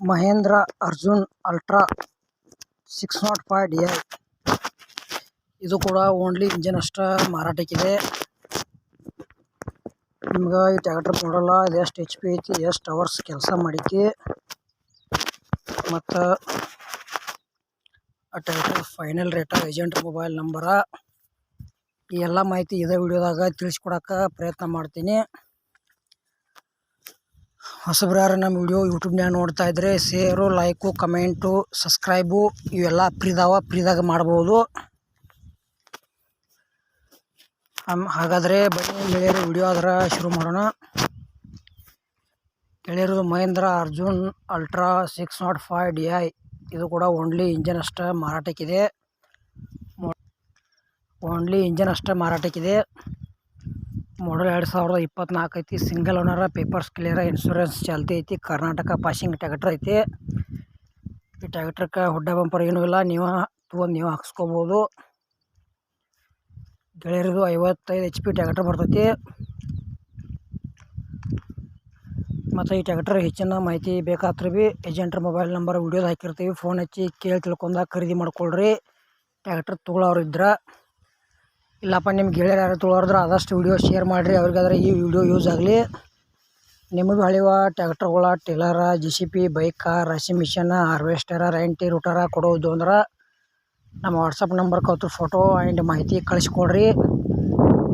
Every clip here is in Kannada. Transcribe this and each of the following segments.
Mahindra Arjun ultra six nought five D I. ಇದು ಕೂಡ ಓನ್ಲಿ ಇಂಜಿನ್ ಅಷ್ಟೇ ಮಾರಾಟಕ್ಕಿದೆ. ನಿಮ್ಗೆ ಈ ಟ್ಯಾಕ್ಟರ್ ನೋಡಲ್ಲ ಇದು ಎಷ್ಟು ಎಚ್ ಪಿ ಐತಿ, ಎಷ್ಟು ಅವರ್ಸ್ ಕೆಲಸ ಮಾಡಿಕೆ. ಮತ್ತು ಆ tractor final rate agent mobile number ಈ ಎಲ್ಲ ಮಾಹಿತಿ ಇದೇ ವಿಡಿಯೋದಾಗ ತಿಳಿಸ್ಕೊಡಕ್ಕೆ ಪ್ರಯತ್ನ ಮಾಡ್ತೀನಿ. ಹೊಸಬ್ರು ಯಾರು ನಮ್ಮ ವಿಡಿಯೋ ಯೂಟ್ಯೂಬ್ನ್ಯಾಗ ನೋಡ್ತಾ ಇದ್ರೆ ಶೇರು, ಲೈಕು, ಕಮೆಂಟು, ಸಬ್ಸ್ಕ್ರೈಬು ಇವೆಲ್ಲ ಫ್ರೀದಾವ ಫ್ರೀದಾಗ ಮಾಡ್ಬೋದು. ಹಾಗಾದರೆ ಬನ್ನಿ ಗೆಳೆಯರು ವಿಡಿಯೋ ಆದ್ರೆ ಶುರು ಮಾಡೋಣ. ಗೆಳೆಯರು Mahindra Arjun ultra six nought five D I ಇದು ಕೂಡ ಓನ್ಲಿ ಇಂಜನ್ ಅಷ್ಟೇ ಮಾರಾಟಕ್ಕಿದೆ. ಓನ್ಲಿ ಇಂಜನ್ ಅಷ್ಟೇ ಮಾರಾಟಕ್ಕಿದೆ. ಮಾಡಲ್ ಎರಡು ಸಾವಿರದ ಇಪ್ಪತ್ನಾಲ್ಕು ಐತಿ. Single owner papers clear insurance ಚಾಲ್ತಿ ಐತಿ. ಕರ್ನಾಟಕ ಪಾಸಿಂಗ್ ಟ್ಯಾಕ್ಟ್ರ್ ಐತಿ. ಈ ಟ್ಯಾಕ್ಟ್ರಕ್ಕೆ ಹುಡ್ಡ ಬಂಪರ್ ಏನೂ ಇಲ್ಲ. ನೀವು ತೊಗೊಂಡು ನೀವು ಹಾಕ್ಸ್ಕೊಬೋದು. ಗೆಳೆಯರದು ಐವತ್ತೈದು ಎಚ್ ಪಿ ಟ್ಯಾಕ್ಟ್ರ್ ಬರ್ತೈತಿ. ಮತ್ತು ಈ ಟ್ಯಾಕ್ಟ್ರ್ ಹೆಚ್ಚಿನ ಮಾಹಿತಿ ಬೇಕಾದ್ರೆ ಭೀ ಏಜೆಂಟ್ರ ಮೊಬೈಲ್ ನಂಬರ್ ವಿಡಿಯೋದು ಹಾಕಿರ್ತೀವಿ. ಫೋನ್ ಹಚ್ಚಿ ಕೇಳಿ ತಿಳ್ಕೊಂಡಾಗ ಖರೀದಿ ಮಾಡ್ಕೊಳ್ರಿ. ಟ್ಯಾಕ್ಟ್ರ್ ತೊಗೊಳೋರು ಇದ್ರೆ ಇಲ್ಲಪ್ಪ ನಿಮ್ಮ ಗೆಳೆಯರು ಯಾರು ತೊಳೋದ್ರೆ ಆದಷ್ಟು ವಿಡಿಯೋ ಶೇರ್ ಮಾಡಿರಿ. ಅವ್ರಿಗಾದ್ರೆ ಈ ವಿಡಿಯೋ ಯೂಸ್ ಆಗಲಿ. ನಿಮಗೆ ಹಳಿವ ಟ್ಯಾಕ್ಟರ್ಗಳ ಟೇಲರ ಜಿ ಸಿ ಪಿ ಬೈಕ ರಾಶಿ ಮಿಷನ್ ಹಾರ್ವೆಸ್ಟರ ರೈಂಟಿ ರೂಟರ ಕೊಡೋದು ಅಂದ್ರೆ ನಮ್ಮ ವಾಟ್ಸಪ್ ನಂಬರ್ ಕೌತು ಫೋಟೋ ಆ್ಯಂಡ್ ಮಾಹಿತಿ ಕಳಿಸ್ಕೊಡ್ರಿ.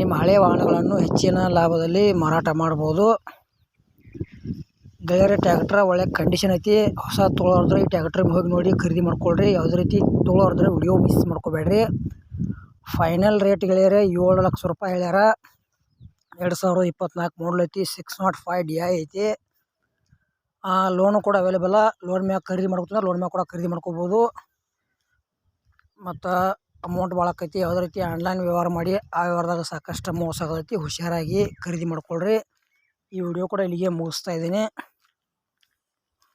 ನಿಮ್ಮ ಹಳೆಯ ವಾಹನಗಳನ್ನು ಹೆಚ್ಚಿನ ಲಾಭದಲ್ಲಿ ಮಾರಾಟ ಮಾಡ್ಬೋದು. ಗೆಳೆಯರ ಟ್ಯಾಕ್ಟ್ರ ಒಳ್ಳೆ ಕಂಡೀಷನ್ ಐತಿ. ಹೊಸ ತೊಳೋದ್ರೆ ಈ ಟ್ಯಾಕ್ಟ್ರಿಗೆ ಹೋಗಿ ನೋಡಿ ಖರೀದಿ ಮಾಡ್ಕೊಳ್ರಿ. ಯಾವುದೇ ರೀತಿ ತೊಳೋದ್ರೆ ವಿಡಿಯೋ ಮಿಸ್ ಮಾಡ್ಕೋಬೇಡ್ರಿ. ಫೈನಲ್ ರೇಟ್ ಗೆಳೆಯರೆ ಏಳು ಲಕ್ಷ ರೂಪಾಯಿ ಹೇಳ್ಯಾರ. ಎರಡು ಸಾವಿರದ ಇಪ್ಪತ್ನಾಲ್ಕು ಮಾಡಲ್ ಐತಿ six nought five D I ಐತಿ. ಲೋನು ಕೂಡ ಅವೈಲೇಬಲ್ಲ ಲೋನ್ ಮ್ಯಾಗ ಖರೀದಿ ಮಾಡ್ಕೊತಂದ್ರೆ ಲೋನ್ ಮ್ಯಾಗ ಕೂಡ ಖರೀದಿ ಮಾಡ್ಕೋಬೋದು. ಮತ್ತು ಅಮೌಂಟ್ ಭಾಳ ಆಕೈತಿ. ಯಾವುದೇ ರೀತಿ ಆನ್ಲೈನ್ ವ್ಯವಹಾರ ಮಾಡಿ ಆ ವ್ಯವಹಾರದಾಗ ಸಾಕಷ್ಟು ಮೋಸ ಆಗತೈತಿ ಹುಷಾರಾಗಿ ಖರೀದಿ ಮಾಡ್ಕೊಳ್ರಿ. ಈ ವಿಡಿಯೋ ಕೂಡ ಇಲ್ಲಿಗೆ ಮುಗಿಸ್ತಾ ಇದ್ದೀನಿ.